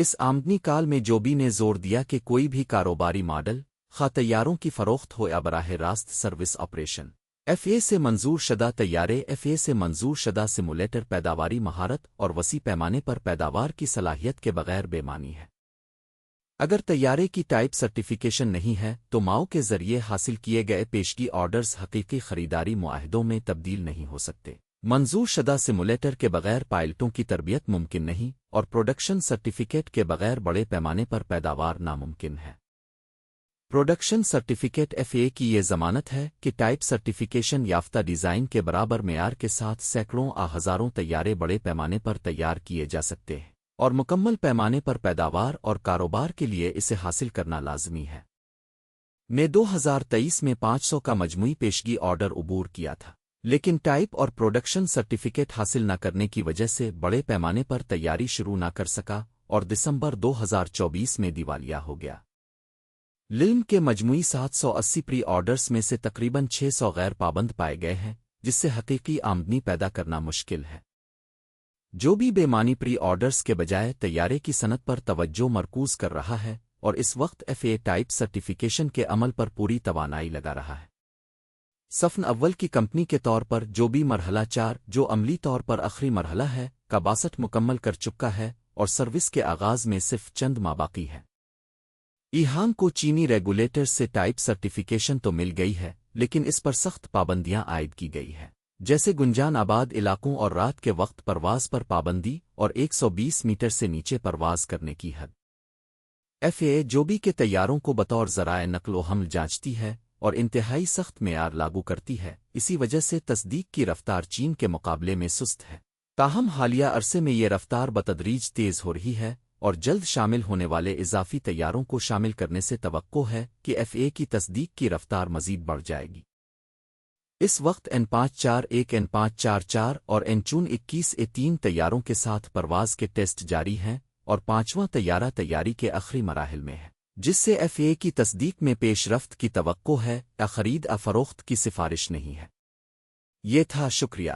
اس آمدنی کال میں جوبی نے زور دیا کہ کوئی بھی کاروباری ماڈل خا تیاروں کی فروخت ہو یا براہ راست سروس آپریشن۔ ایف اے سے منظور شدہ طیارے، ایف اے سے منظور شدہ سمولیٹر پیداواری مہارت اور وسیع پیمانے پر پیداوار کی صلاحیت کے بغیر بے معنی ہے۔ اگر طیارے کی ٹائپ سرٹیفیکیشن نہیں ہے تو ماؤ کے ذریعے حاصل کیے گئے پیشگی آرڈرز حقیقی خریداری معاہدوں میں تبدیل نہیں ہو سکتے۔ منظور شدہ سمولیٹر کے بغیر پائلٹوں کی تربیت ممکن نہیں اور پروڈکشن سرٹیفکیٹ کے بغیر بڑے پیمانے پر پیداوار ناممکن ہے۔ پروڈکشن سرٹیفکیٹ ایف اے کی یہ ضمانت ہے کہ ٹائپ سرٹیفیکیشن یافتہ ڈیزائن کے برابر معیار کے ساتھ سینکڑوں آ ہزاروں طیارے بڑے پیمانے پر تیار کیے جا سکتے ہیں اور مکمل پیمانے پر پیداوار اور کاروبار کے لیے اسے حاصل کرنا لازمی ہے۔ میں دو ہزار تیئیس میں پانچ سو کا مجموعی پیشگی آرڈر عبور کیا تھا۔ لیکن ٹائپ اور پروڈکشن سرٹیفکیٹ حاصل نہ کرنے کی وجہ سے بڑے پیمانے پر تیاری شروع نہ کر سکا اور دسمبر دو ہزار چوبیس میں دیوالیہ ہو گیا۔ للم کے مجموعی سات سو اسی پری آرڈرز میں سے تقریباً چھ سو غیر پابند پائے گئے ہیں، جس سے حقیقی آمدنی پیدا کرنا مشکل ہے۔ جو بھی بے معنی پری آرڈرز کے بجائے تیارے کی صنعت پر توجہ مرکوز کر رہا ہے اور اس وقت ایف اے ٹائپ سرٹیفیکیشن کے عمل پر پوری توانائی لگا رہا ہے۔ سفن اول کی کمپنی کے طور پر جو بھی مرحلہ چار، جو عملی طور پر آخری مرحلہ ہے، کا باسٹھ مکمل کر چکا ہے اور سروس کے آغاز میں صرف چند ماں باقی ہے ایہانگ کو چینی ریگولیٹر سے ٹائپ سرٹیفیکیشن تو مل گئی ہے، لیکن اس پر سخت پابندیاں عائد کی گئی ہے جیسے گنجان آباد علاقوں اور رات کے وقت پرواز پر پابندی اور ایک سو بیس میٹر سے نیچے پرواز کرنے کی حد۔ ایف اے جوبی کے تیاروں کو بطور ذرائع نقل و حمل جانچتی ہے اور انتہائی سخت معیار لاگو کرتی ہے۔ اسی وجہ سے تصدیق کی رفتار چین کے مقابلے میں سست ہے۔ تاہم، حالیہ عرصے میں یہ رفتار بتدریج تیز ہو رہی ہے اور جلد شامل ہونے والے اضافی تیاروں کو شامل کرنے سے توقع ہے کہ ایف اے کی تصدیق کی رفتار مزید بڑھ جائے گی۔ اس وقت این پانچ چار ایک، این پانچ چار چار اور این چون اکیس اے تین تیاروں کے ساتھ پرواز کے ٹیسٹ جاری ہیں اور پانچواں تیارہ تیاری کے آخری مراحل میں ہے۔ جس سے ایف اے کی تصدیق میں پیش رفت کی توقع ہے یا خرید افروخت کی سفارش نہیں ہے۔ یہ تھا شکریہ۔